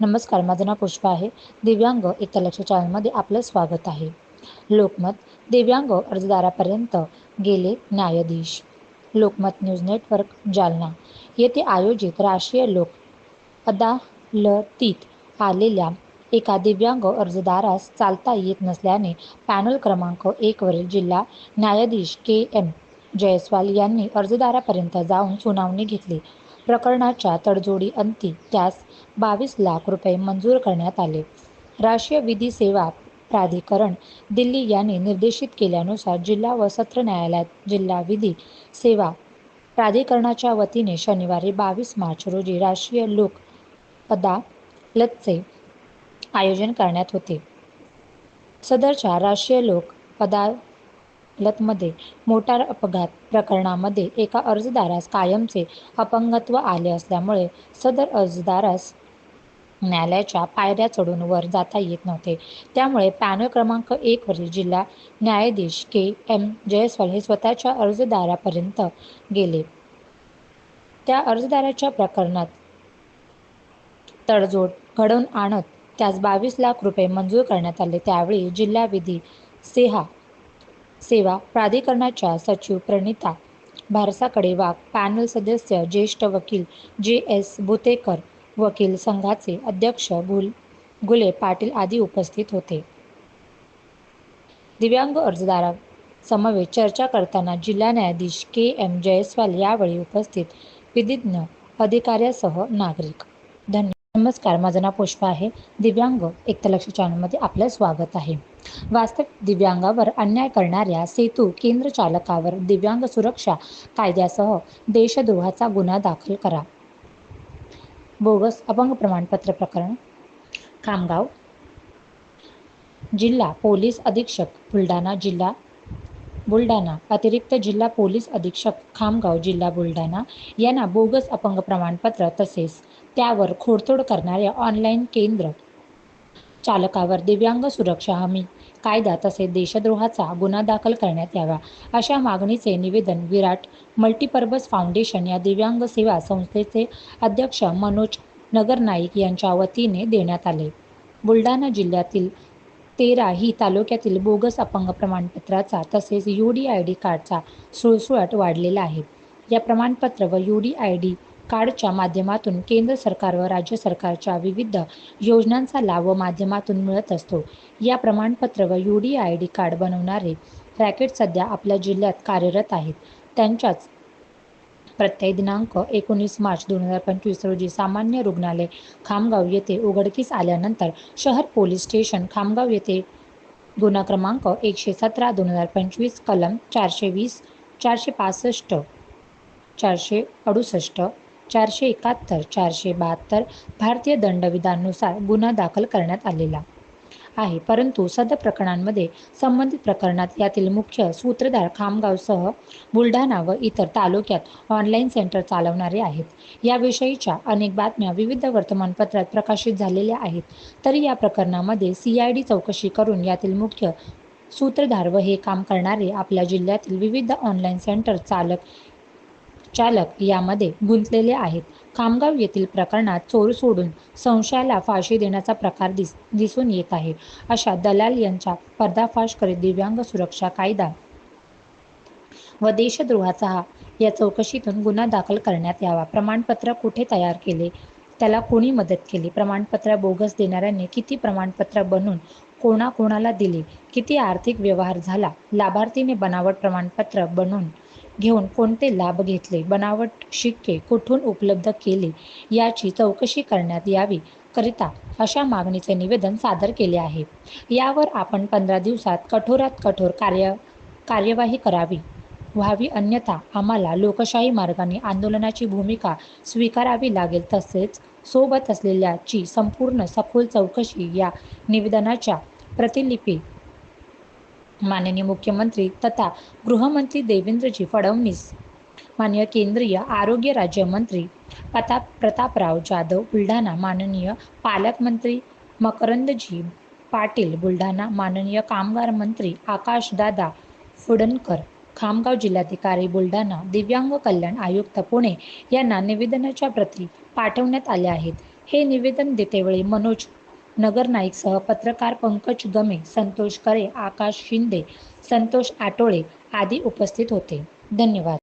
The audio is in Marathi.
नमस्कार माझं नाव पुष्पा आहे. दिव्यांग एकता चॅनलमध्ये आपलं स्वागत आहे. लोकमत दिव्यांग अर्जदारापर्यंत गेले न्यायाधीश. Lokmat news network Jalna. येथे आयोजित राष्ट्रीय लोक अदालतीत आलेल्या एका दिव्यांग अर्जदारास चालता येत नसल्याने पॅनल क्रमांक एकवरील जिल्हा न्यायाधीश के एम जयस्वाल यांनी अर्जदारापर्यंत जाऊन सुनावणी घेतली. प्रकरणाच्या तडजोडी अंती त्यास बावीस लाख रुपये मंजूर करण्यात आले. राष्ट्रीय विधी सेवा प्राधिकरण दिल्ली यांनी निर्देशित केल्यानुसार जिल्हा व सत्र न्यायालयात जिल्हा विधी सेवा प्राधिकरणाच्या वतीने शनिवारी बावीस मार्च रोजी राष्ट्रीय लोक अदालतचे आयोजन करण्यात होते. सदरच्या राष्ट्रीय लोक अदालतमध्ये मोटार अपघात प्रकरणामध्ये एका अर्जदारास कायमचे अपंगत्व आले असल्यामुळे सदर अर्जदारास न्यायालयाच्या पायऱ्या चढून वर जाता येत नव्हते. त्यामुळे पॅनल क्रमांक एकवरील जिल्हा न्यायाधीश के एम जयस्वाल हे स्वतःच्या अर्जदारापर्यंत गेले. त्या अर्जदाराच्या प्रकरणात तडजोड घडवून आणत त्यास बावीस लाख रुपये मंजूर करण्यात आले. त्यावेळी जिल्हा विधी सेहा सेवा प्राधिकरणाच्या सचिव प्रणिता भारसाकडे वाघ पॅनल सदस्य ज्येष्ठ वकील जे एस भुतेकर वकील संघाचे अध्यक्ष गुल गुले पाटील आदी उपस्थित होते. दिव्यांग अर्जदारा समवेत चर्चा करताना जिल्हा न्यायाधीश के एम जयस्वाल यावेळी उपस्थित विधिज्ञ अधिकाऱ्यासह नागरिक. धन्यवाद नमस्कार. माझं नाव पुष्पा आहे. दिव्यांग एकतलक्ष चॅनलमध्ये आपलं स्वागत आहे. वास्तविक दिव्यांगावर अन्याय करणाऱ्या सेतू केंद्र चालकावर दिव्यांग सुरक्षा कायद्यासह देशद्रोहाचा गुन्हा दाखल करा. बोगस अपंग प्रमाणपत्र प्रकरण खामगाव. जिल्हा पोलीस अधीक्षक बुलढाणा जिल्हा बुलढाणा. अतिरिक्त जिल्हा पोलीस अधीक्षक खामगाव जिल्हा बुलढाणा. यांना बोगस अपंग प्रमाणपत्र तसेच त्यावर खोडतोड करणाऱ्या ऑनलाईन केंद्र चालकावर दिव्यांग सुरक्षा हमी. कायदा तसेच देशद्रोहाचा गुन्हा दाखल करण्यात यावा अशा मागणीचे निवेदन विराट मल्टीपर्पज फाउंडेशन या दिव्यांग सेवा संस्थेचे अध्यक्ष मनोज नगरनाईक यांच्या वतीने देण्यात आले. बुलढाणा जिल्ह्यातील तेरा ही तालुक्यातील बोगस अपंग प्रमाणपत्राचा तसेच यू डी आय डी कार्डचा सुळसुळाट वाढलेला आहे. या प्रमाणपत्र व यू डी आय डी कार्डच्या माध्यमातून केंद्र सरकार व राज्य सरकारच्या विविध योजनांचा लाभ व माध्यमातून मिळत असतो. या प्रमाणपत्र व U D I D card बनवणारे रॅकेट सध्या आपल्या जिल्ह्यात कार्यरत आहेत. त्यांच्याच प्रत्यय दिनांक एकोणीस मार्च दोन हजार पंचवीस रोजी सामान्य रुग्णालय खामगाव येथे उघडकीस आल्यानंतर शहर पोलीस स्टेशन खामगाव येथे गुन्हा क्रमांक एकशे सतरा दोन हजार पंचवीस कलम चारशे वीस चारशे पासष्ट चारशे अडुसष्ट चारशे एकाहत्तर चारशे बहात्तर भारतीय दंडविधानुसार गुन्हा दाखल करण्यात आलेला आहे. परंतु सद प्रकरणांमध्ये संबंधित प्रकरणात यातील मुख्य सूत्रधार खामगावसह बुलढाणा व इतर तालुक्यात ऑनलाईन सेंटर चालवणारे आहेत. याविषयीच्या अनेक बातम्या विविध वर्तमानपत्रात प्रकाशित झालेल्या आहेत. तरी या प्रकरणामध्ये सी आय डी चौकशी करून यातील मुख्य सूत्रधार व हे काम करणारे आपल्या जिल्ह्यातील विविध ऑनलाईन सेंटर चालक चालक यामध्ये गुंतलेले आहेत. खामगाव येथील प्रकरणात चोर सोडून संशयाला फाशी देण्याचा प्रकार दिस दिसून येत आहे. अशा दलाल यांचा पर्दाफाश करीत दिव्यांग सुरक्षा कायदा व देशद्रोहाचा हा या चौकशीतून गुन्हा दाखल करण्यात यावा. प्रमाणपत्र कुठे तयार केले? त्याला कोणी मदत केली? प्रमाणपत्र बोगस देणाऱ्यांनी किती प्रमाणपत्र बनून कोणाकोणाला दिले? किती आर्थिक व्यवहार झाला? लाभार्थीने बनावट प्रमाणपत्र बनून घेऊन कोणते लाभ घेतले? बनावट शिक्के कुठून उपलब्ध केले? याची चौकशी करण्यात यावी करिता अशा मागणीचे निवेदन सादर केले आहे. यावर आपण पंधरा दिवसात कठोरात कठोर कार्य कार्यवाही करावी व्हावी. अन्यथा आम्हाला लोकशाही मार्गाने आंदोलनाची भूमिका स्वीकारावी लागेल. तसेच सोबत असलेल्याची संपूर्ण सखोल चौकशी या निवेदनाच्या प्रतिलिपी माननीय मुख्यमंत्री तथा गृहमंत्री देवेंद्रजी फडणवीस माननीय केंद्रीय आरोग्य राज्यमंत्री प्रताप प्रतापराव जाधव बुलढाणा माननीय पालकमंत्री मकरंदजी पाटील बुलढाणा माननीय कामगार मंत्री आकाशदादा फुडणकर खामगाव जिल्हाधिकारी बुलढाणा दिव्यांग कल्याण आयुक्त पुणे यांना निवेदनाच्या प्रती पाठवण्यात आल्या आहेत. हे निवेदन देतेवेळी मनोज नगरनाईकसह पत्रकार पंकज गमे संतोष करे आकाश शिंदे संतोष आटोळे आदी उपस्थित होते. धन्यवाद.